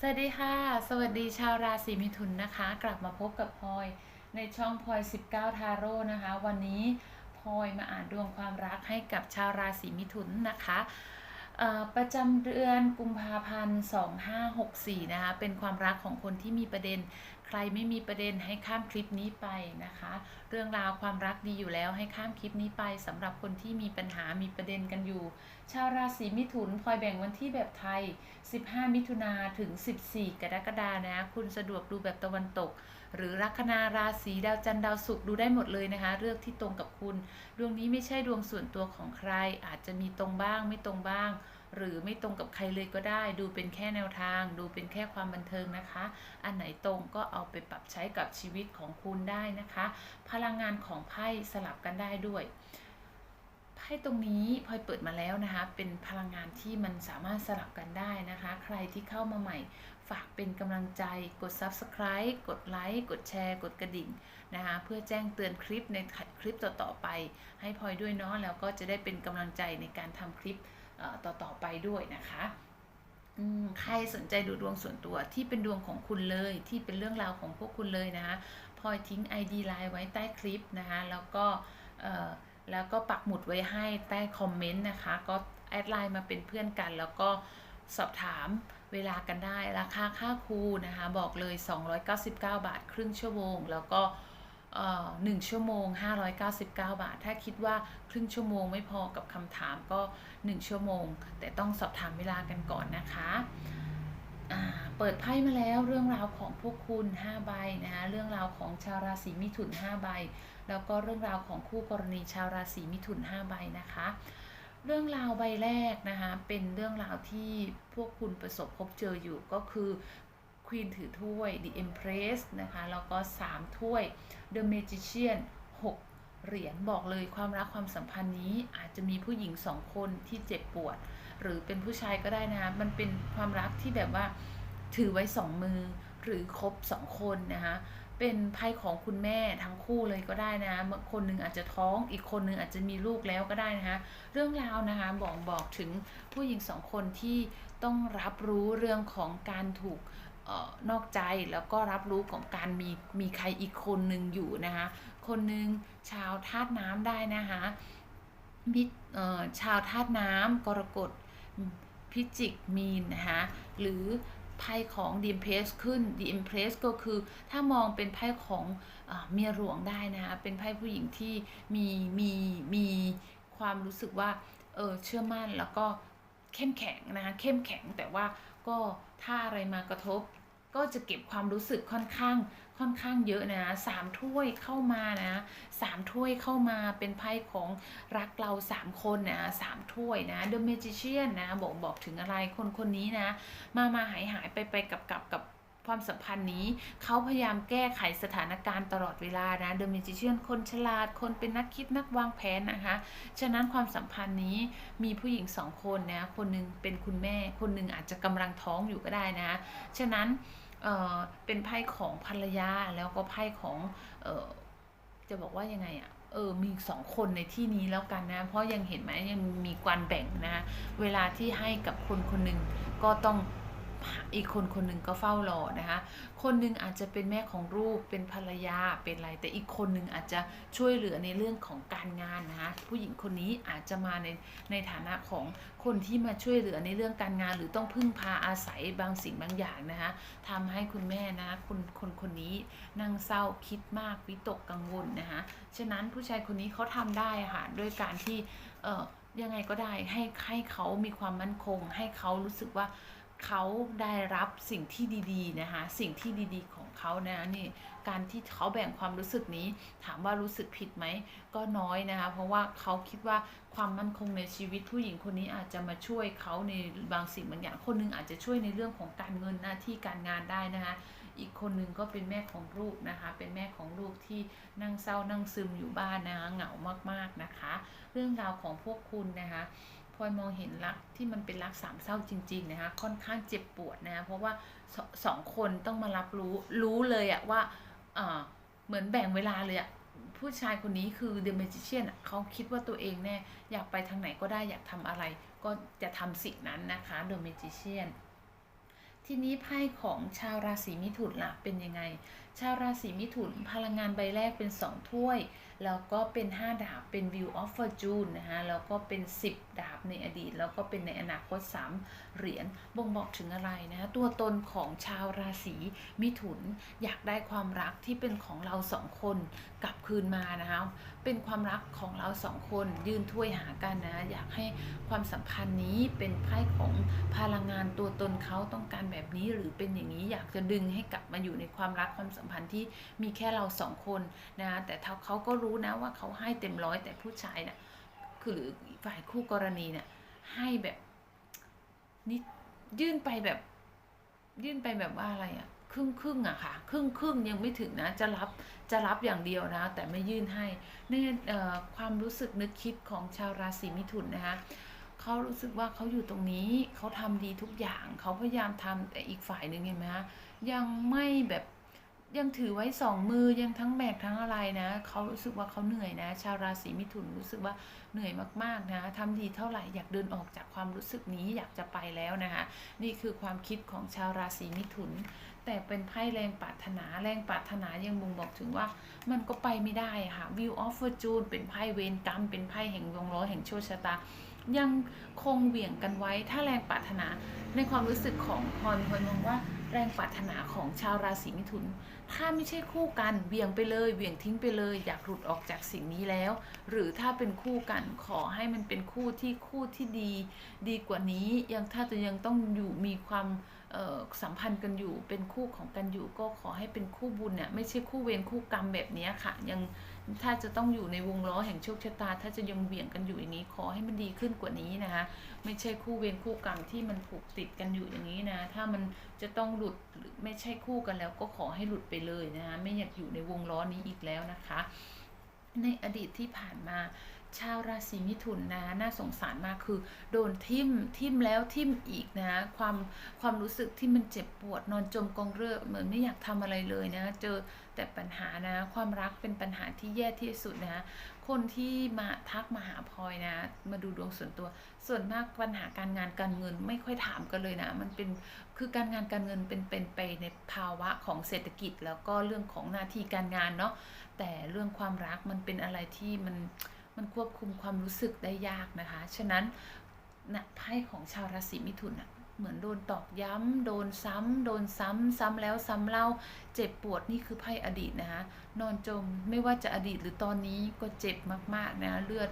สวัสดีค่ะ สวัสดีชาวราศีมิถุนนะคะ กลับมาพบกับพลอยในช่องพลอย 19 ทาโร่นะคะ วันนี้พลอยมาอ่านดวงความรักให้กับชาวราศีมิถุนนะคะ ประจำเดือนกุมภาพันธ์2564 นะคะ เป็นความรักของคนที่มีประเด็น ใครไม่มีประเด็นให้ข้ามคลิปนี้ไปนะคะ เรื่องราวความรักดีอยู่แล้วให้ข้ามคลิปนี้ไปสำหรับคนที่มีปัญหามีประเด็นกันอยู่ ชาวราศีมิถุนพลอยแบ่งวันที่แบบไทย 15 มิถุนาถึง 14 กรกฎานะ คุณสะดวกดูแบบตะวันตก หรือลัคนาราศีดาวจันทร์ดาวศุกร์ดูได้หมดเลยนะคะ เลือกที่ตรงกับคุณ ดวงนี้ไม่ใช่ดวงส่วนตัวของใครอาจจะมีตรงบ้างไม่ตรงบ้าง หรือไม่ตรงกับใครเลยก็ได้ ดูเป็นแค่แนวทาง ดูเป็นแค่ความบันเทิงนะคะ อันไหนตรงก็เอาไปปรับใช้กับชีวิตของคุณได้นะคะ พลังงานของไพ่สลับกันได้ด้วยไพ่ตรงนี้พลอยเปิดมาแล้วนะคะ เป็นพลังงานที่มันสามารถสลับกันได้นะคะ ใครที่เข้ามาใหม่ ฝากเป็นกำลังใจ กด subscribe กดไลค์ กดแชร์ กดกระดิ่งนะคะ เพื่อแจ้งเตือนคลิปในคลิปต่อๆไป ให้พลอยด้วยเนาะ แล้วก็จะได้เป็นกำลังใจในการทำคลิป ต่อๆไปด้วยนะคะใครสนใจดูดวงส่วนตัวที่เป็นดวงของคุณเลยที่เป็นเรื่องราวของพวกคุณเลยนะคะพลอยทิ้ง ID ไลน์ไว้ใต้คลิปนะคะแล้วก็แล้วก็ปักหมุดไว้ให้ใต้คอมเมนต์นะคะ ก็แอดไลน์มาเป็นเพื่อนกัน แล้วก็สอบถามเวลากันได้ราคาค่าครูนะคะ บอกเลย 299 บาทครึ่งชั่วโมง แล้วก็ หนึ่งชั่วโมง 599 บาท ถ้าคิดว่าครึ่งชั่วโมงไม่พอกับคำถามก็ 1 ชั่วโมง แต่ต้องสอบถามเวลากันก่อนนะคะเปิดไพ่มาแล้วเรื่องราวของพวกคุณ5ใบนะคะเรื่องราวของชาวราศีมิถุน5ใบ แล้วก็เรื่องราวของคู่กรณีชาวราศีมิถุน5ใบนะคะ เรื่องราวใบแรกนะคะเป็นเรื่องราวที่พวกคุณประสบพบเจออยู่ก็คือ ควีนถือถ้วย The Empress นะคะแล้วก็ 3 ถ้วย The Magician 6 เหรียญบอกเลยความรักความสัมพันธ์นี้อาจจะมีผู้หญิงสองคนที่เจ็บปวด หรือเป็นผู้ชายก็ได้นะคะมันเป็นความรักที่แบบว่าถือไว้สองมือหรือครบสองคนนะคะเป็นไพ่ของคุณแม่ทั้งคู่เลยก็ได้นะคะคนหนึ่งอาจจะท้องอีกคนหนึ่งอาจจะมีลูกแล้วก็ได้นะคะเรื่องราวนะคะบอกบอกถึงผู้หญิงสองคนที่ต้องรับรู้เรื่องของการถูก นอกใจแล้วก็รับรู้ของการมีมีใครอีกคนหนึ่งอยู่นะคะ คนหนึ่งชาวธาตุน้ำได้นะคะมิชาวธาตุน้ำกรกฎพิจิกมีนนะคะหรือไพ่ของ The Empress ขึ้น The Empress ก็คือถ้ามองเป็นไพ่ของเมียหลวงได้นะคะเป็นไพ่ผู้หญิงที่มีมีมีความรู้สึกว่าเออเชื่อมั่นแล้วก็เข้มแข็งนะคะเข้มแข็งแต่ว่าก็ถ้าอะไรมากระทบ ก็จะเก็บความรู้สึกค่อนข้างค่อนข้างเยอะนะสามถ้วยเข้ามานะสามถ้วยเข้ามาเป็นไพ่ของรักเราสามคนนะสามถ้วยนะ The Magician นะบอกบอกถึงอะไรคนคนนี้นะ มามาหายหายไปไปกับกับกับความสัมพันธ์นี้เขาพยายามแก้ไขสถานการณ์ตลอดเวลานะ The Magician คนฉลาดคนเป็นนักคิดนักวางแผนนะคะ ฉะนั้นความสัมพันธ์นี้มีผู้หญิงสองคนนะ คนหนึงเป็นคุณแม่ คนหนึงอาจจะกำลังท้องอยู่ก็ได้นะ ฉะนั้น เออเป็นไพ่ของภรรยาแล้วก็ไพ่ของเออจะบอกว่ายังไงอะเออมีสองคนในที่นี้แล้วกันนะ เพราะยังเห็นไหมยังมีการแบ่งนะ เวลาที่ให้กับคนคนหนึ่งก็ต้อง อีกคนคนหนึ่งก็เฝ้ารอนะคะ คนหนึ่งอาจจะเป็นแม่ของลูกเป็นภรรยาเป็นอะไร แต่อีกคนหนึ่งอาจจะช่วยเหลือในเรื่องของการงานนะคะผู้หญิงคนนี้อาจจะมาในในฐานะของคนที่มาช่วยเหลือในเรื่องการงาน หรือต้องพึ่งพาอาศัยบางสิ่งบางอย่างนะคะทำให้คุณแม่นะคนคนคนนี้นั่งเศร้าคิดมากวิตกกังวลนะคะฉะนั้นผู้ชายคนนี้เขาทำได้ค่ะด้วยการที่เออยังไงก็ได้ให้ให้เขามีความมั่นคง ให้เขารู้สึกว่า เขาได้รับสิ่งที่ดีๆนะคะสิ่งที่ดีๆของเขานะนี่การที่เขาแบ่งความรู้สึกนี้ ถามว่ารู้สึกผิดไหมก็น้อยนะคะเพราะว่าเขาคิดว่าความมั่นคงในชีวิตผู้หญิงคนนี้อาจจะมาช่วยเขาในบางสิ่งบางอย่างคนหนึงอาจจะช่วยในเรื่องของการเงินหน้าที่การงานได้นะคะอีกคนนึงก็เป็นแม่ของลูกนะคะเป็นแม่ของลูกที่นั่งเศร้านั่งซึมอยู่บ้านนะคะเหงามากๆนะคะ เรื่องราวของพวกคุณนะคะ พลอยมองเห็นรักที่มันเป็นรักสามเศร้าจริง ๆ นะคะ ค่อนข้างเจ็บปวดนะคะเพราะว่าสสองคนต้องมารับรู้รู้เลยอะว่าเหมือนแบ่งเวลาเลยอะผู้ชายคนนี้คือ The Magician อะเขาคิดว่าตัวเองแน่อยากไปทางไหนก็ได้อยากทำอะไร ก็จะทำสิ่งนั้นนะคะ The Magician แทีนี้ไพ่ของชาวราศีมิถุนล่ะเป็นยังไง ชาวราศีมิถุนพลังงานใบแรกเป็น 2 ถ้วย แล้วก็เป็น 5 ดาบเป็น View of Fortune นะคะแล้วก็เป็น 10 ดาบในอดีต แล้วก็เป็นในอนาคต 3 เหรียญบ่งบอกถึงอะไรนะคะตัวตนของชาวราศีมิถุนอยากได้ความรักที่เป็นของเราสองคนกลับคืนมานะคะเป็นความรักของเราสองคนยื่นถ้วยหากันนะอยากให้ความสัมพันธ์นี้เป็นไพ่ของพลังงานตัวตนเขาต้องการแบบนี้หรือเป็นอย่างนี้อยากจะดึงให้กลับมาอยู่ในความรักความสัมพันธ์ที่มีแค่เราสองคนนะแต่เขาก็รู้นะว่าเขาให้เต็มร้อยแต่ผู้ชายเนะ่ยคือหรือฝ่ายคู่กรณีเนี่ยให้แบบนิดยื่นไปแบบ ยื่นไปแบบว่าอะไรอะครึ่งครึ่งอะค่ะ ครึ่งครึ่งยังไม่ถึงนะ จะรับจะรับอย่างเดียวนะ แต่ไม่ยื่นให้นี่เอ่อความรู้สึกนึกคิดของชาวราศีมิถุนนะคะเขารู้สึกว่าเขาอยู่ตรงนี้เขาทำดีทุกอย่าง เขาพยายามทำแต่อีกฝ่ายหนึ่งเห็นไหมคะยังไม่แบบ ยังถือไว้สองมือยังทั้งแบกทั้งอะไรนะเขารู้สึกว่าเขาเหนื่อยนะ ชาวราศีมิถุนรู้สึกว่าเหนื่อยมากๆนะทำดีเท่าไหร่อยากเดินออกจากความรู้สึกนี้อยากจะไปแล้วนะคะนี่คือความคิดของชาวราศีมิถุน แต่เป็นไพ่แรงปรารถนาแรงปรารถนายังบ่งบอกถึงว่ามันก็ไปไม่ได้ค่ะ View of Fortune เป็นไพ่เวรกรรมเป็นไพ่แห่งวงล้อแห่งโชคชะตายังคงเหวี่ยงกันไว้ถ้าแรงปรารถนาในความรู้สึกของพลพลมองว่า แรงปรารถนาของชาวราศีมิถุน ถ้าไม่ใช่คู่กันเวี่ยงไปเลยเวี่ยงทิ้งไปเลย อยากหลุดออกจากสิ่งนี้แล้ว หรือถ้าเป็นคู่กันขอให้มันเป็นคู่ที่คู่ที่ดี ดีกว่านี้ยังถ้าจะยังต้องอยู่มีความสัมพันธ์กันอยู่เป็นคู่ของกันอยู่ ก็ขอให้เป็นคู่บุญเนี่ยไม่ใช่คู่เวรคู่กรรมแบบนี้ค่ะ ยัง ถ้าจะต้องอยู่ในวงล้อแห่งโชคชะตา ถ้าจะยังเบี่ยงกันอยู่อย่างนี้ ขอให้มันดีขึ้นกว่านี้นะคะ ไม่ใช่คู่เวรคู่กรรมที่มันผูกติดกันอยู่อย่างนี้นะ ถ้ามันจะต้องหลุดหรือไม่ใช่คู่กันแล้ว ก็ขอให้หลุดไปเลยนะคะ ไม่อยากอยู่ในวงล้อนี้อีกแล้วนะคะ ในอดีตที่ผ่านมา ชาวราศีมิถุนนะน่าสงสารมากคือโดนทิมทิมแล้วทิมอีกนะความความรู้สึกที่มันเจ็บปวดนอนจมกองเลือดเหมือนไม่อยากทำอะไรเลยนะเจอแต่ปัญหานะ ความรักเป็นปัญหาที่แย่ที่สุดนะคนที่มาทักมาหาพลอยนะ มาดูดวงส่วนตัว ส่วนมากปัญหาการงานการเงินไม่ค่อยถามกันเลยนะ มันเป็นคือการงานการเงินเป็นเป็นไปในภาวะของเศรษฐกิจ แล้วก็เรื่องของหน้าที่การงานเนาะแต่เรื่องความรักมันเป็นอะไรที่มัน มันควบคุมความรู้สึกได้ยากนะคะ ฉะนั้นนะไพ่ของชาวราศีมิถุนอะเหมือนโดนตอกย้ำ โดนซ้ำ โดนซ้ำ ซ้ำแล้วซ้ำเล่า เจ็บปวดนี่คือไพ่อดีตนะคะ นอนจมไม่ว่าจะอดีตหรือตอนนี้ก็เจ็บมากๆนะ เลือด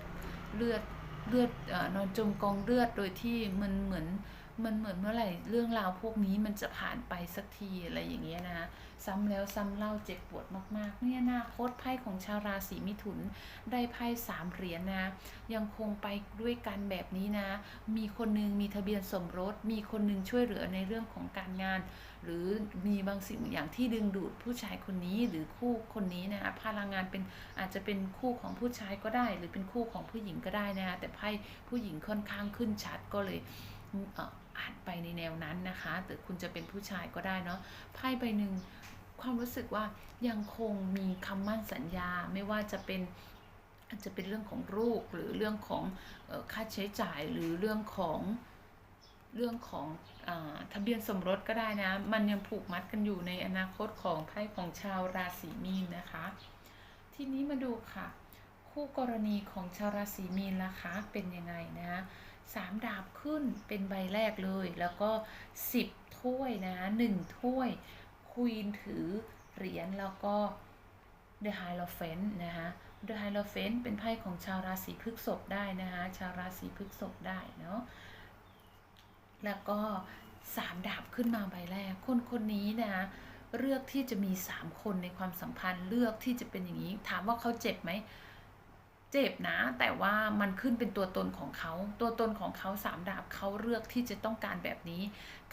เลือด เลือดอนอนจมกองเลือดโดยที่มันเหมือน มันเหมือนเมื่อไหร่เรื่องราวพวกนี้มันจะผ่านไปสักทีอะไรอย่างเงี้ยนะซ้ำแล้วซ้ำเล่าเจ็บปวดมาก ๆ เนี่ยอนาคตไพ่ของชาวราศีมิถุนได้ไพ่สามเหรียญนะยังคงไปด้วยกันแบบนี้นะ มีคนหนึงมีทะเบียนสมรส มีคนหนึงช่วยเหลือในเรื่องของการงาน หรือมีบางสิ่งอย่างที่ดึงดูดผู้ชายคนนี้หรือคู่คนนี้นะคะพลังงานเป็นอาจจะเป็นคู่ของผู้ชายก็ได้ หรือเป็นคู่ของผู้หญิงก็ได้นะคะแต่ไพ่ผู้หญิงค่อนข้างขึ้นชัดก็เลย อานไปในแนวนั้นนะคะ แต่คุณจะเป็นผู้ชายก็ได้เนาะไพ่ใบหนึ่งความรู้สึกว่ายังคงมีคำมั่นสัญญาไม่ว่าจะเป็นอาจจะเป็นเรื่องของลูกหรือเรื่องของออค่าใช้จ่ายหรือเรื่องของเรื่องของอทะเบียนสมรสก็ได้นะ มันยังผูกมัดกันอยู่ในอนาคตของไพ่ของชาวราศีมีนนะคะ ทีนี้มาดูค่ะ คู่กรณีของชาวราศีมีนนะคะเป็นยังไงนะ สามดาบขึ้นเป็นใบแรกเลย แล้วก็สิบถ้วยนะหนึ่งถ้วยควีนถือเหรียญแล้วก็ The Hierophant นะคะ The Hierophant เป็นไพ่ของชาวราศีพฤษภได้นะคะชาวราศีพฤษภได้เนาะแล้วก็สามดาบขึ้นมาใบแรก คนคนนี้นะคะเลือกที่จะมีสามคนในความสัมพันธ์เลือกที่จะเป็นอย่างนี้ ถามว่าเขาเจ็บไหมเจ็บนะ แต่ว่ามันขึ้นเป็นตัวตนของเขา ตัวตนของเขาสามดาบเขาเลือกที่จะต้องการแบบนี้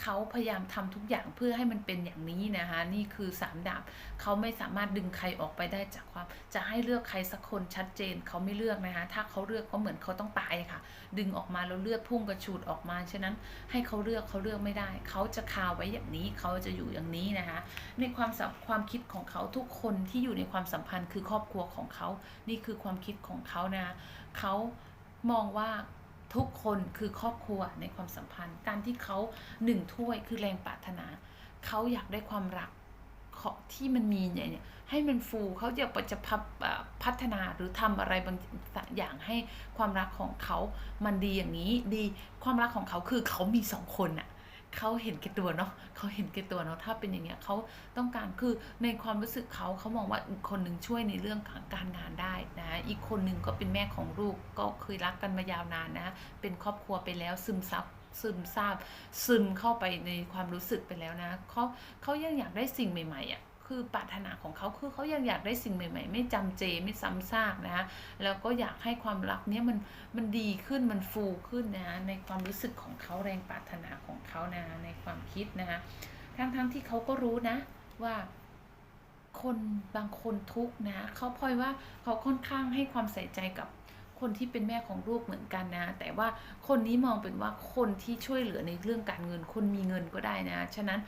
เขาพยายามทำทุกอย่างเพื่อให้มันเป็นอย่างนี้นะคะ นี่คือสามดาบเขาไม่สามารถดึงใครออกไปได้จากความ จะให้เลือกใครสักคนชัดเจนเขาไม่เลือกนะคะ ถ้าเขาเลือกก็เหมือนเขาต้องตายค่ะ ดึงออกมาแล้วเลือดพุ่งกระฉูดออกมา ฉะนั้นให้เขาเลือกเขาเลือกไม่ได้ เขาจะคาไว้อย่างนี้ เขาจะอยู่อย่างนี้นะคะ ในความสัมความคิดของเขาทุกคนที่อยู่ในความสัมพันธ์คือครอบครัวของเขา นี่คือความคิดของเขานะเขามองว่าทุกคนคือครอบครัวในความสัมพันธ์ การที่เขาหนึ่งถ้วยคือแรงปรารถนา เขาอยากได้ความรักที่มันมีเนี่ยเนี่ยให้มันฟูเขาอยากจะพับพัฒนาหรือทำอะไรบางอย่างให้ความรักของเขามันดีอย่างนี้ดีความรักของเขาคือเขามีสองคนน่ะ เขาเห็นแก่ตัวเนาะเขาเห็นแก่ตัวเนาะถ้าเป็นอย่างเงี้ยเขาต้องการคือในความรู้สึกเขาเขามองว่าอีกคนหนึ่งช่วยในเรื่องการงานได้นะ อีกคนหนึ่งก็เป็นแม่ของลูกก็เคยรักกันมายาวนานนะ เป็นครอบครัวไปแล้วซึมซับซึมซาบซึมเข้าไปในความรู้สึกไปแล้วนะเขาเขายังอยากได้สิ่งใหม่ๆอะ คือปรารถนาของเขาคือเขายังอยากได้สิ่งใหม่ ๆ ไม่จำเจไม่ซ้ำซากนะแล้วก็อยากให้ความรักเนี้ยมันมันดีขึ้นมันฟูขึ้นนะในความรู้สึกของเขาแรงปรารถนาของเขานะในความคิดนะคะทั้งๆที่เขาก็รู้นะว่าคนบางคนทุกนะเขาพลอยว่าเขาค่อนข้างให้ความใส่ใจกับคนที่เป็นแม่ของลูกเหมือนกันนะ แต่ว่าคนนี้มองเป็นว่าคนที่ช่วยเหลือในเรื่องการเงิน คนมีเงินก็ได้นะ ฉะนั้น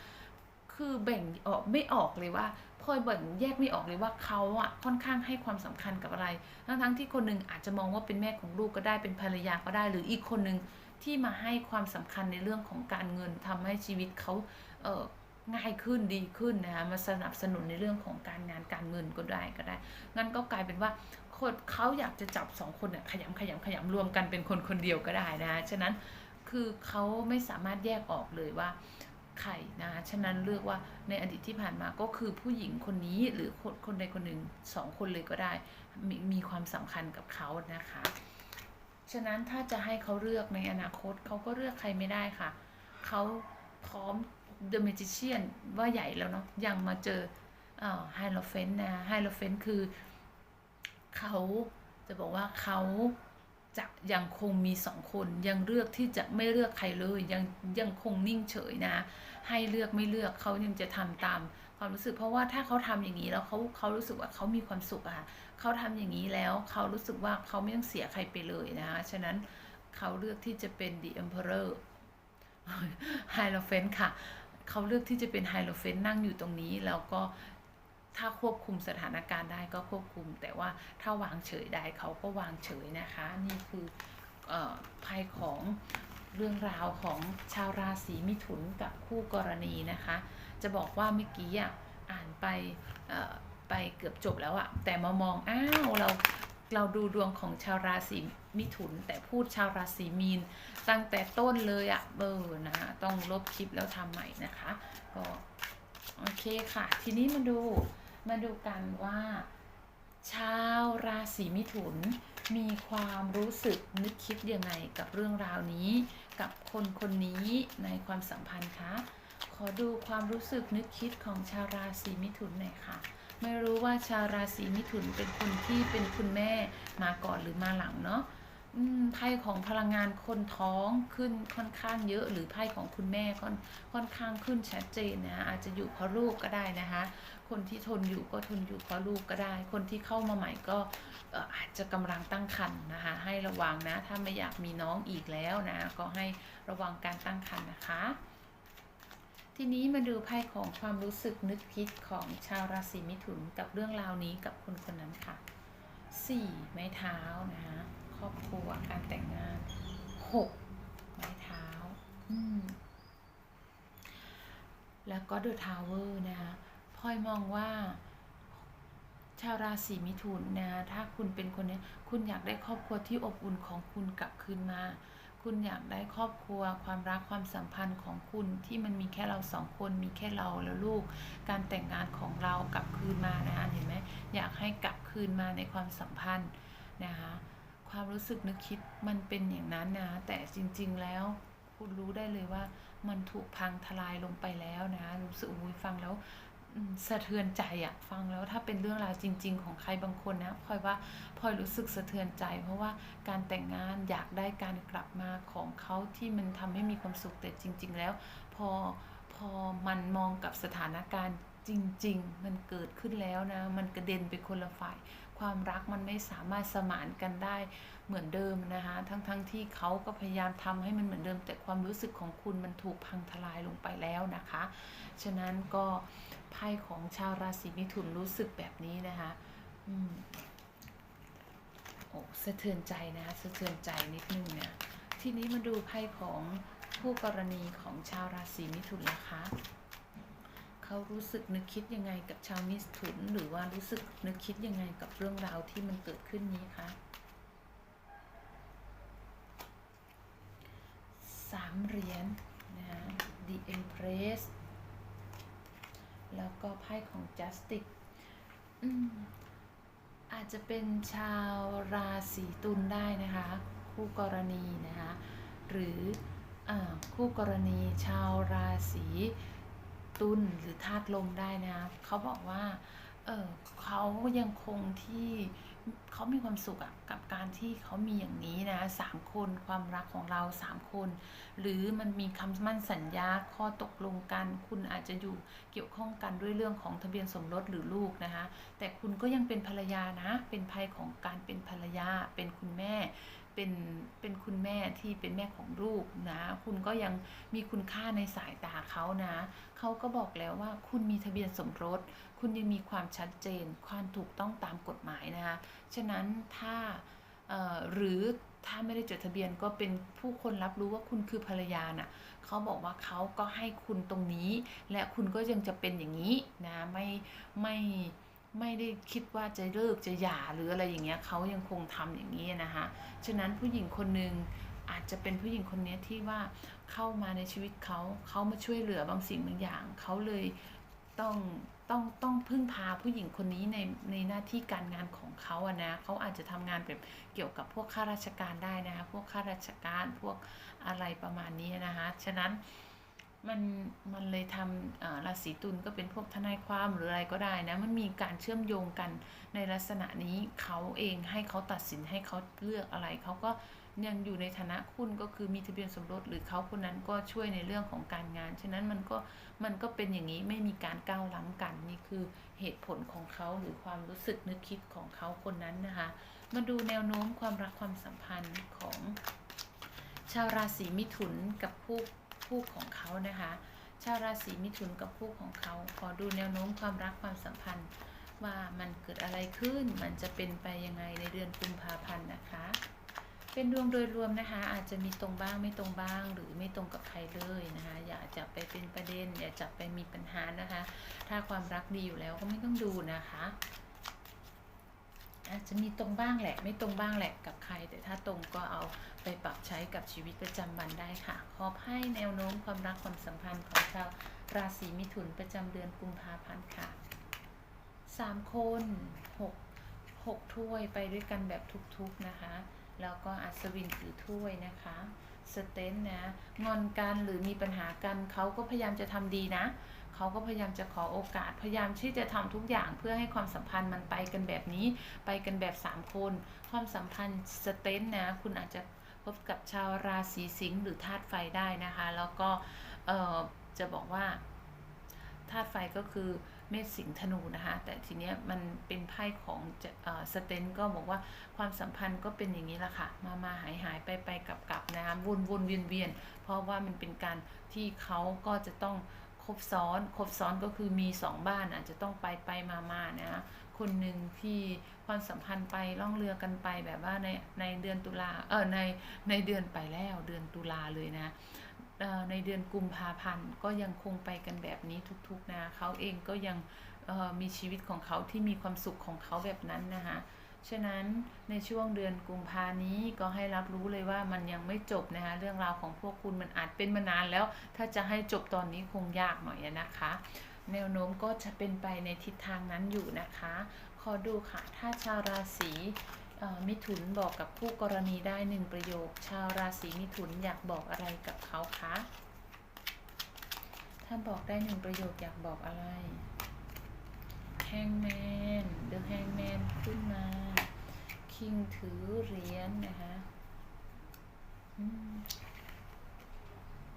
คือแบ่งออกไม่ออกเลยว่าพลอยแบ่งแยกไม่ออกเลยว่าเขาอะค่อนข้างให้ความสำคัญกับอะไร ทั้งๆที่คนหนึ่งอาจจะมองว่าเป็นแม่ของลูกก็ได้เป็นภรรยาก็ได้ หรืออีกคนหนึ่งที่มาให้ความสำคัญในเรื่องของการเงินทำให้ชีวิตเขาเง่ายขึ้นดีขึ้นนะคะมาสนับสนุนในเรื่องของการงานการเงินก็ได้ก็ได้ งั้นก็กลายเป็นว่าคนเขาอยากจะจับสองคนเนี่ยขยำขยำขยำรวมกันเป็นคนคนเดียวก็ได้นะฉะนั้นคือเขาไม่สามารถแยกออกเลยว่า ใครนะฉะนั้นเลือกว่าในอดีตที่ผ่านมาก็คือผู้หญิงคนนี้หรือคนคนใดคนหนึ่งสองคนเลยก็ได้มมีความสำคัญกับเขานะคะ ฉะนั้นถ้าจะให้เขาเลือกในอนาคตเขาก็เลือกใครไม่ได้ค่ะ เขาพร้อม The Magician ว่าใหญ่แล้วเนาะยังมาเจอไฮโลเฟนนะไฮโลเฟนคือเขาจะบอกว่าเขา จะยังคงมีสองคนยังเลือกที่จะไม่เลือกใครเลย ยังยังคงนิ่งเฉยนะ ให้เลือกไม่เลือกเขายังจะทำตามความรู้สึกเพราะว่าถ้าเขาทำอย่างนี้แล้วเขาเขารู้สึกว่าเขามีความสุขอะค่ะเขาทำอย่างนี้แล้วเขารู้สึกว่าเขาไม่ต้องเสียใครไปเลยนะฉะนั้นเขาเลือกที่จะเป็น The Emperor ไฮโลเฟนค่ะ เขาเลือกที่จะเป็นไฮโลเฟนนั่งอยู่ตรงนี้แล้วก็ ถ้าควบคุมสถานการณ์ได้ก็ควบคุม แต่ว่าถ้าวางเฉยได้เขาก็วางเฉยนะคะ นี่คือเออไพ่ของเรื่องราวของชาวราศีมิถุนกับคู่กรณีนะคะ จะบอกว่าเมื่อกี้อะอ่านไปเอ่อไปเกือบจบแล้วอะแต่มามองอ้าวเราเราดูดวงของชาวราศีมิถุน แต่พูดชาวราศีมีน ตั้งแต่ต้นเลยอะเบอร์นะ ต้องลบคลิปแล้วทำใหม่นะคะ ก็โอเคค่ะ ทีนี้มาดู มาดูกันว่า ชาวราศีมิถุน มีความรู้สึกนึกคิดยังไงกับเรื่องราวนี้ กับคนคนนี้ในความสัมพันธ์คะขอดูความรู้สึกนึกคิดของชาวราศีมิถุนหน่อยค่ะ ไม่รู้ว่าชาวราศีมิถุนเป็นคนที่เป็นคุณแม่มาก่อนหรือมาหลังเนาะไพ่ของพลังงานคนท้องขึ้นค่อนข้างเยอะหรือไพ่ของคุณแม่ค่อนค่อนข้างขึ้นชัดเจนนะอาจจะอยู่เพราะลูกก็ได้นะคะ คนที่ทนอยู่ก็ทนอยู่เพราะลูกก็ได้ คนที่เข้ามาใหม่ก็อาจจะกำลังตั้งครรภ์นะคะ ให้ระวังนะ ถ้าไม่อยากมีน้องอีกแล้วนะ ก็ให้ระวังการตั้งครรภ์นะคะทีนี้มาดูไพ่ของความรู้สึกนึกคิดของชาวราศีมิถุนกับเรื่องราวนี้กับคนคนนั้นค่ะสี่ไม้เท้านะคะครอบครัวการแต่งงานหกไม้เท้าอืมแล้วก็เดอะทาวเวอร์นะคะ ลอยมองว่า ชาวราศีมิถุนนะ ถ้าคุณเป็นคนนี้คุณอยากได้ครอบครัวที่อบอุ่นของคุณกลับคืนมา คุณอยากได้ครอบครัว ความรักความสัมพันธ์ของคุณที่มันมีแค่เราสองคนมีแค่เราแล้วลูก การแต่งงานของเรากลับคืนมานะคะเห็นไหมอยากให้กลับคืนมาในความสัมพันธ์นะคะความรู้สึกนึกคิดมันเป็นอย่างนั้นนะ แต่จริง ๆ แล้วคุณรู้ได้เลยว่ามันถูกพังทลายลงไปแล้วนะ รู้สึกอุ้ยฟังแล้ว สะเทือนใจอะฟังแล้วถ้าเป็นเรื่องราวจริง ๆ ของใครบางคนนะพลอยว่าพลอยรู้สึกสะเทือนใจ เพราะว่าการแต่งงานอยากได้การกลับมาของเขาที่มันทำให้มีความสุขแต่จริง ๆ แล้ว พอพอมันมองกับสถานการณ์ จริง ๆ มันเกิดขึ้นแล้วนะ มันกระเด็นไปคนละฝ่าย ความรักมันไม่สามารถสมานกันได้เหมือนเดิมนะคะ ทั้งๆทที่เขาก็พยายามทำให้มันเหมือนเดิม แต่ความรู้สึกของคุณมันถูกพังทลายลงไปแล้วนะคะ ฉะนั้นก็ไพ่ของชาวราศีมิถุนรู้สึกแบบนี้นะคะอืมโอ้สะเทือนใจนะสะเทือนใจนิดนึงนะทีนี้มาดูไพ่ของผู้กรณีของชาวราศีมิถุนนะคะ เขารู้สึกนึกคิดยังไงกับชาวมิถุน หรือว่ารู้สึกนึกคิดยังไงกับเรื่องราวที่มันเกิดขึ้นนี้คะสามเหรียญนะฮะ The Empress แล้วก็ไพ่ของ Justice อาจจะเป็นชาวราศีตุลได้นะคะ คู่กรณีนะคะ หรืออคู่กรณีชาวราศี ตุลหรือธาตุลมได้นะคะเขาบอกว่า เออเขายังคงที่เขามีความสุขอะกับการที่เขามีอย่างนี้นะสามคนความรักของเราสามคน หรือมันมีคำมั่นสัญญาข้อตกลงกัน คุณอาจจะอยู่เกี่ยวข้องกันด้วยเรื่องของทะเบียนสมรสหรือลูกนะคะ แต่คุณก็ยังเป็นภรรยานะ เป็นภัยของการเป็นภรรยาเป็นคุณแม่ เป็นเป็นคุณแม่ที่เป็นแม่ของลูกนะ คุณก็ยังมีคุณค่าในสายตาเขานะเขาก็บอกแล้วว่าคุณมีทะเบียนสมรส คุณยังมีความชัดเจน ความถูกต้องตามกฎหมายนะคะฉะนั้นถ้าเอ่อหรือถ้าไม่ได้จดทะเบียนก็เป็นผู้คนรับรู้ว่าคุณคือภรรยาน่ะเขาบอกว่าเขาก็ให้คุณตรงนี้ และคุณก็ยังจะเป็นอย่างนี้นะไม่ไม่ไไม่ได้คิดว่าจะเลิกจะหย่าหรืออะไรอย่างเงี้ยเขายังคงทำอย่างนี้นะคะฉะนั้นผู้หญิงคนหนึ่งอาจจะเป็นผู้หญิงคนนี้ที่ว่าเข้ามาในชีวิตเขาเขามาช่วยเหลือบางสิ่งบางอย่างเขาเลยต้องต้องต้องพึ่งพาผู้หญิงคนนี้ในในหน้าที่การงานของเขาอะนะเขาอาจจะทำงานแบบเกี่ยวกับพวกข้าราชการได้นะคะพวกข้าราชการพวกอะไรประมาณนี้นะคะฉะนั้น มันมันเลยทำอ่อราศีตุลก็เป็นพวกทนายความหรืออะไรก็ได้นะ มันมีการเชื่อมโยงกันในลักษณะนี้เขาเองให้เขาตัดสินให้เขาเลือกอะไร เขาก็ยังอยู่ในฐานะคุณก็คือมีทะเบียนสมรสหรือเขาคนนั้นก็ช่วยในเรื่องของการงาน ฉะนั้นมันก็มันก็เป็นอย่างนี้ไม่มีการก้าวล้ำกันนี่คือเหตุผลของเขาหรือความรู้สึกนึกคิดของเขาคนนั้นนะคะ มาดูแนวโน้มความรักความสัมพันธ์ของชาวราศีมิถุนกับคู่ คู่ของเขานะคะชาวราศีมิถุนกับคู่ของเขา ขอดูแนวโน้มความรักความสัมพันธ์ ว่ามันเกิดอะไรขึ้น มันจะเป็นไปยังไงในเดือนกุมภาพันธ์นะคะ เป็นดวงโดยรวมนะคะ อาจจะมีตรงบ้างไม่ตรงบ้าง หรือไม่ตรงกับใครเลยนะคะ อย่าจับไปเป็นประเด็น อย่าจับไปมีปัญหานะคะ ถ้าความรักดีอยู่แล้วก็ไม่ต้องดูนะคะ อาจจะมีตรงบ้างแหละ ไม่ตรงบ้างแหละกับใคร แต่ถ้าตรงก็เอาไปปรับใช้กับชีวิตประจำวันได้ค่ะ ขอให้แนวโน้มความรักความสัมพันธ์ของชาวราศีมิถุนประจำเดือนกุมภาพันธ์ค่ะสามคนหกหกถ้วยไปด้วยกันแบบทุกๆนะคะ แล้วก็อัศวินถือถ้วยนะคะสเตนนะงอนกันหรือมีปัญหากันเขาก็พยายามจะทำดีนะ เขาก็พยายามจะขอโอกาส พยายามที่จะทำทุกอย่างเพื่อให้ความสัมพันธ์มันไปกันแบบนี้ ไปกันแบบสามคน ความสัมพันธ์สเตนนะ คุณอาจจะพบกับชาวราศีสิงห์หรือธาตุไฟได้นะคะ แล้วก็เอ่อจะบอกว่าธาตุไฟก็คือเมษสิงห์ธนูนะคะ แต่ทีเนี้ยมันเป็นไพ่ของอสเตนก็บอกว่าความสัมพันธ์ก็เป็นอย่างนี้ละค่ะ มามาหายหายไปไปกลับกลับนะคะวนวนเวียนเวียนเพราะว่ามันเป็นการที่เขาก็จะต้อง ครบซ้อนครบซ้อนก็คือมีสองบ้านอาจจะต้องไปไปมามานะคะคนหนึ่งที่ความสัมพันธ์ไปล่องเรือกันไปแบบว่าในในเดือนตุลาเออในในเดือนไปแล้วเดือนตุลาเลยนะในเดือนกุมภาพันธ์ก็ยังคงไปกันแบบนี้ทุกๆนะเขาเองก็ยังมีชีวิตของเขาที่มีความสุขของเขาแบบนั้นนะคะ ฉะนั้นในช่วงเดือนกุมภานี้ก็ให้รับรู้เลยว่ามันยังไม่จบนะคะเรื่องราวของพวกคุณมันอาจเป็นมานานแล้ว ถ้าจะให้จบตอนนี้คงยากหน่อยนะคะ แนวโน้มก็จะเป็นไปในทิศทางนั้นอยู่นะคะ ขอดูค่ะ ถ้าชาวราศีมิถุนบอกกับคู่กรณีได้หนึ่งประโยค ชาวราศีมิถุนอยากบอกอะไรกับเขาคะ ถ้าบอกได้หนึ่งประโยคอยากบอกอะไร แฮงแมนเดอะแฮงแมนขึ้นมา คิงถือเหรียญนะคะ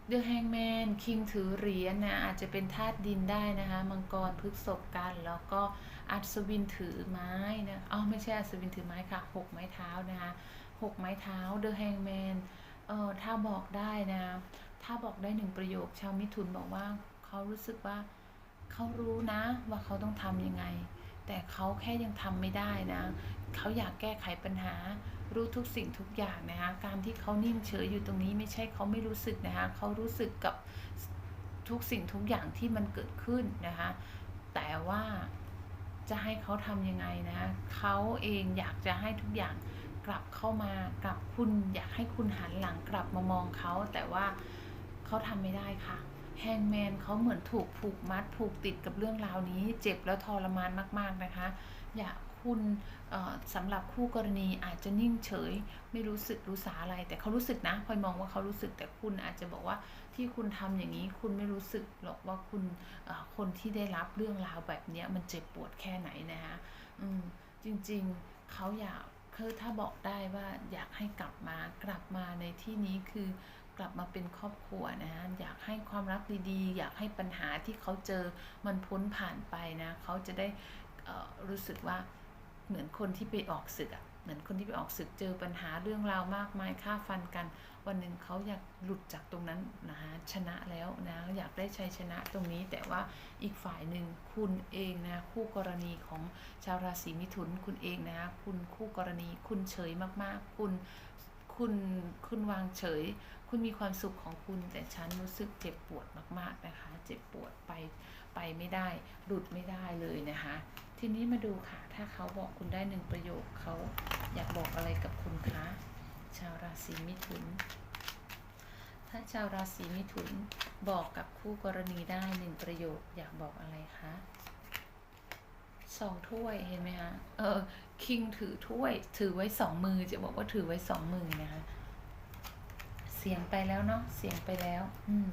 เดอะแฮงแมนคิงถือเหรียญนะอาจจะเป็นธาตุดินได้นะคะ มังกรพฤกษบกัน แล้วก็อัศวินถือไม้นะอ๋อไม่ใช่อัศวินถือไม้ค่ะหกไม้เท้านะคะหกไม้เท้าเดอะแฮงแมนเอ่อถ้าบอกได้นะ ถ้าบอกได้หนึ่งประโยค ชาวมิถุนบอกว่าเขารู้สึกว่า เขารู้นะว่าเขาต้องทำยังไง แต่เขาแค่ยังทำไม่ได้นะ เขาอยากแก้ไขปัญหา รู้ทุกสิ่งทุกอย่างนะคะ การที่เขานิ่งเฉยอยู่ตรงนี้ไม่ใช่เขาไม่รู้สึกนะคะ เขารู้สึกกับทุกสิ่งทุกอย่างที่มันเกิดขึ้นนะคะ แต่ว่าจะให้เขาทำยังไงนะ เขาเองอยากจะให้ทุกอย่างกลับเข้ามากลับคุณอยากให้คุณหันหลังกลับมามองเขา แต่ว่าเขาทำไม่ได้ค่ะ แฮงแมนเขาเหมือนถูกผูกมัดผูกติดกับเรื่องราวนี้ เจ็บแล้วทรมานมาก ๆนะคะ อย่าคุณสำหรับคู่กรณีอาจจะนิ่งเฉย ไม่รู้สึกรู้สาอะไร แต่เขารู้สึกนะพลอยมองว่าเขารู้สึกแต่คุณอาจจะบอกว่าที่คุณทำอย่างนี้คุณไม่รู้สึกหรอกว่าคุณคนที่ได้รับเรื่องราวแบบเนี้ยมันเจ็บปวดแค่ไหนนะคะจริงๆเขาอยากคือถ้าบอกได้ว่าอยากให้กลับมากลับมาในที่นี้คือ กลับมาเป็นครอบครัวนะฮะอยากให้ความรักดีๆ อยากให้ปัญหาที่เขาเจอมันพ้นผ่านไปนะเขาจะได้รู้สึกว่าเหมือนคนที่ไปออกศึกอะเหมือนคนที่ไปออกศึกเจอปัญหาเรื่องราวมากมายฆ่าฟันกัน วันหนึ่งเขาอยากหลุดจากตรงนั้นนะฮะชนะแล้วนะอยากได้ชัยชนะตรงนี้ แต่ว่าอีกฝ่ายหนึ่งคุณเองนะคู่กรณีของชาวราศีมิถุนคุณเองนะคุณคู่กรณีคุณเฉยมากๆ คุณ คุณคุณวางเฉย คุณมีความสุขของคุณ แต่ฉันรู้สึกเจ็บปวดมากๆนะคะ เจ็บปวดไปไปไม่ได้ หลุดไม่ได้เลยนะคะ ทีนี้มาดูค่ะ ถ้าเขาบอกคุณได้หนึ่งประโยคเขาอยากบอกอะไรกับคุณคะ ชาวราศีมิถุน ถ้าชาวราศีมิถุนบอกกับคู่กรณีได้หนึ่งประโยคอยากบอกอะไรคะสองถ้วยเห็นไหมคะ เออ คิงถือถ้วย ถือไว้สองมือจะบอกว่าถือไว้สองมือนะคะเสียงไปแล้วเนาะเสียงไปแล้ว อืม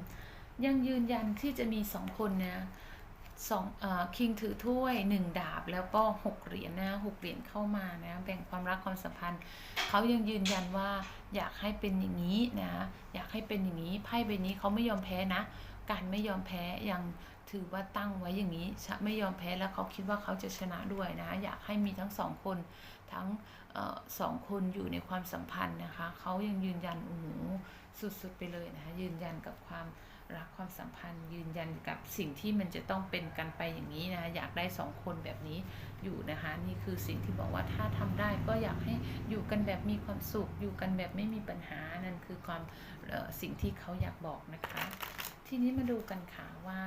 ยังยืนยันที่จะมีสองคนนะสองเอ่อคิงถือถ้วยหนึ่งดาบแล้วก็หกเหรียญนะหกเหรียญเข้ามานะแบ่งความรักความสัมพันธ์เขายังยืนยันว่าอยากให้เป็นอย่างนี้นะอยากให้เป็นอย่างนี้ไพ่ใบนี้เขาไม่ยอมแพ้นะ การไม่ยอมแพ้ยัง ถือว่าตั้งไว้อย่างนี้ไม่ยอมแพ้แล้วเขาคิดว่าเขาจะชนะด้วยนะอยากให้มีทั้งสองคนทั้งออสองคนอยู่ในความสัมพันธ์นะคะเขายังยืนยันโอ้โหสุดๆไปเลยนะคะยืนยันกับความรักความสัมพันธ์ ยืนยันกับสิ่งที่มันจะต้องเป็นกันไปอย่างนี้นะอยากได้สองคนแบบนี้อยู่นะคะนี่คือสิ่งที่บอกว่าถ้าทำได้ก็อยากให้อยู่กันแบบมีความสุข อยู่กันแบบไม่มีปัญหานั่นคือความสิ่งที่เขาอยากบอกนะคะ ทีนี้มาดูกันค่ะว่า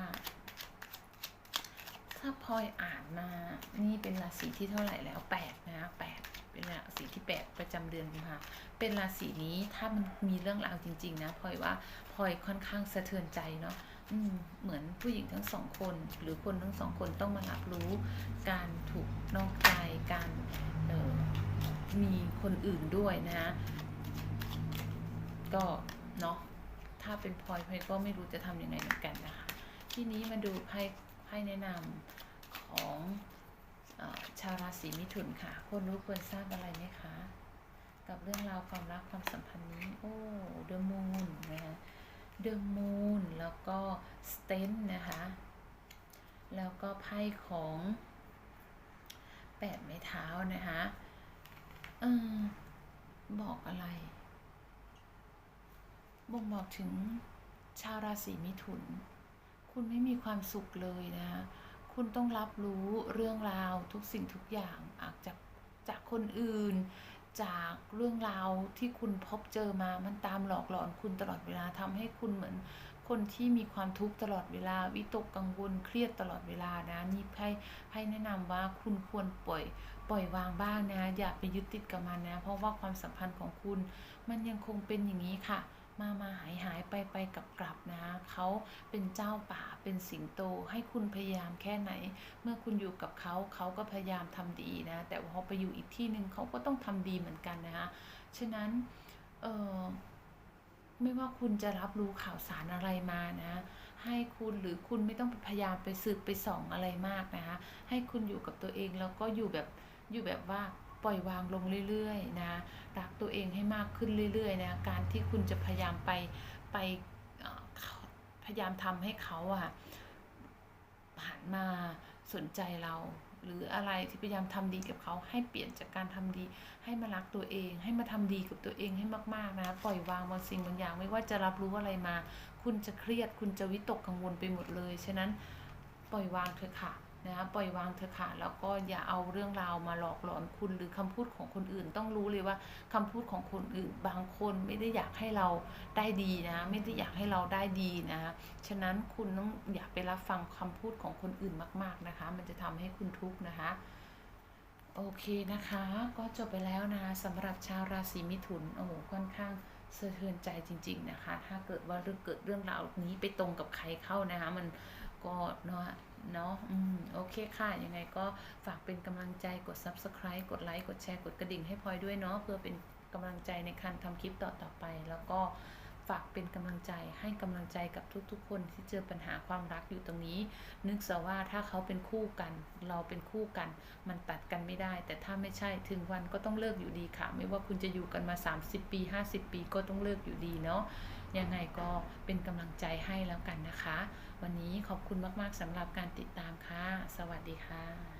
ถ้าพลอยอ่านมา นี่เป็นราศีที่เท่าไหร่แล้วแปดนะแปดเป็นราศีที่แปดประจำเดือนกุมภาเป็นราศีนี้ถ้ามันมีเรื่องราวจริง ๆ นะพลอยว่าพลอยค่อนข้างสะเทือนใจเนาะอืมเหมือนผู้หญิงทั้งสองคน หรือคนทั้งสองคนต้องมารับรู้การถูกนอกใจการเออมีคนอื่นด้วยนะก็เนาะถ้าเป็นพลอยพลอยก็ไม่รู้จะทำยังไงเหมือนกันนะคะ ทีนี้มาดูไพ่ ไพ่แนะนำของอชาวราศีมิถุนค่ะคนรู้ควรทราบอะไรไหมคะ กับเรื่องราวความรักความสัมพันธ์นี้ โอ้เดอะมูนนะคะเดอะมูนแล้วก็สเตนนะคะ แล้วก็ไพ่ของแปดไม้เท้านะคะเออบอกอะไรบ่งบอกถึงชาวราศีมิถุน คุณไม่มีความสุขเลยนะคุณต้องรับรู้เรื่องราวทุกสิ่งทุกอย่างอาจจากจากคนอื่น จากเรื่องราวที่คุณพบเจอมามันตามหลอกหลอนคุณตลอดเวลาทำให้คุณเหมือน คนที่มีความทุกข์ตลอดเวลา วิตกกังวลเครียดตลอดเวลานะนี่ให้ให้แนะนำว่าคุณควรปล่อยปล่อยวางบ้างนะ อย่าไปยึดติดกับมันนะ เพราะว่าความสัมพันธ์ของคุณ มันยังคงเป็นอย่างนี้ค่ะ มามาหายหายไปไปกลับกลับนะเขาเป็นเจ้าป่าเป็นสิงโตให้คุณพยายามแค่ไหน เมื่อคุณอยู่กับเขาเขาก็พยายามทำดีนะ แต่พอไปอยู่อีกที่หนึ่งเขาก็ต้องทำดีเหมือนกันนะคะฉะนั้นเออไม่ว่าคุณจะรับรู้ข่าวสารอะไรมานะ ให้คุณหรือคุณไม่ต้องไปพยายามไปสืบไปส่องอะไรมากนะคะให้คุณอยู่กับตัวเองแล้วก็อยู่แบบอยู่แบบว่า ปล่อยวางลงเรื่อยๆนะรักตัวเองให้มากขึ้นเรื่อยๆนะการที่คุณจะพยายามไปไปพยายามทำให้เขาอะหันมาสนใจเรา หรืออะไรที่พยายามทำดีกับเขาให้เปลี่ยนจากการทำดี ให้มารักตัวเอง ให้มาทำดีกับตัวเองให้มากๆนะปล่อยวางบางสิ่งบางอย่าง ไม่ว่าจะรับรู้อะไรมา คุณจะเครียด คุณจะวิตกกังวลไปหมดเลย ฉะนั้นปล่อยวางเถอะค่ะ นะคะปล่อยวางเถอะค่ะแล้วก็อย่าเอาเรื่องราวมาหลอกหลอนคุณหรือคำพูดของคนอื่น ต้องรู้เลยว่าคำพูดของคนอื่น บางคนไม่ได้อยากให้เราได้ดีนะไม่ได้อยากให้เราได้ดีนะฉะนั้นคุณต้องอย่าไปรับฟังคำพูดของคนอื่นมาก ๆนะคะ มันจะทำให้คุณทุกข์นะคะโอเคนะคะ ก็จบไปแล้วนะคะสำหรับชาวราศีมิถุนโอ้โหค่อนข้างสะเทือนใจจริง ๆนะคะ ถ้าเกิดว่าเรื่องเกิดเรื่องราวนี้ไปตรงกับใครเข้านะคะ มันก็เนาะ เนาะอืมโอเคค่ะ ยังไงก็ฝากเป็นกำลังใจกด subscribe กดไลค์กดแชร์กดกระดิ่งให้พลอยด้วยเนาะเพื่อเป็นกำลังใจในการทำคลิปต่อๆไป แล้วก็ฝากเป็นกำลังใจให้กำลังใจกับทุกๆ คนที่เจอปัญหาความรักอยู่ตรงนี้ นึกซะว่าถ้าเขาเป็นคู่กัน เราเป็นคู่กัน มันตัดกันไม่ได้ แต่ถ้าไม่ใช่ถึงวันก็ต้องเลิกอยู่ดีค่ะ ไม่ว่าคุณจะอยู่กันมา 30 ปี 50 ปีก็ต้องเลิกอยู่ดีเนาะยังไงก็เป็นกำลังใจให้แล้วกันนะคะ วันนี้ขอบคุณมาก ๆสำหรับการติดตามค่ะ สวัสดีค่ะ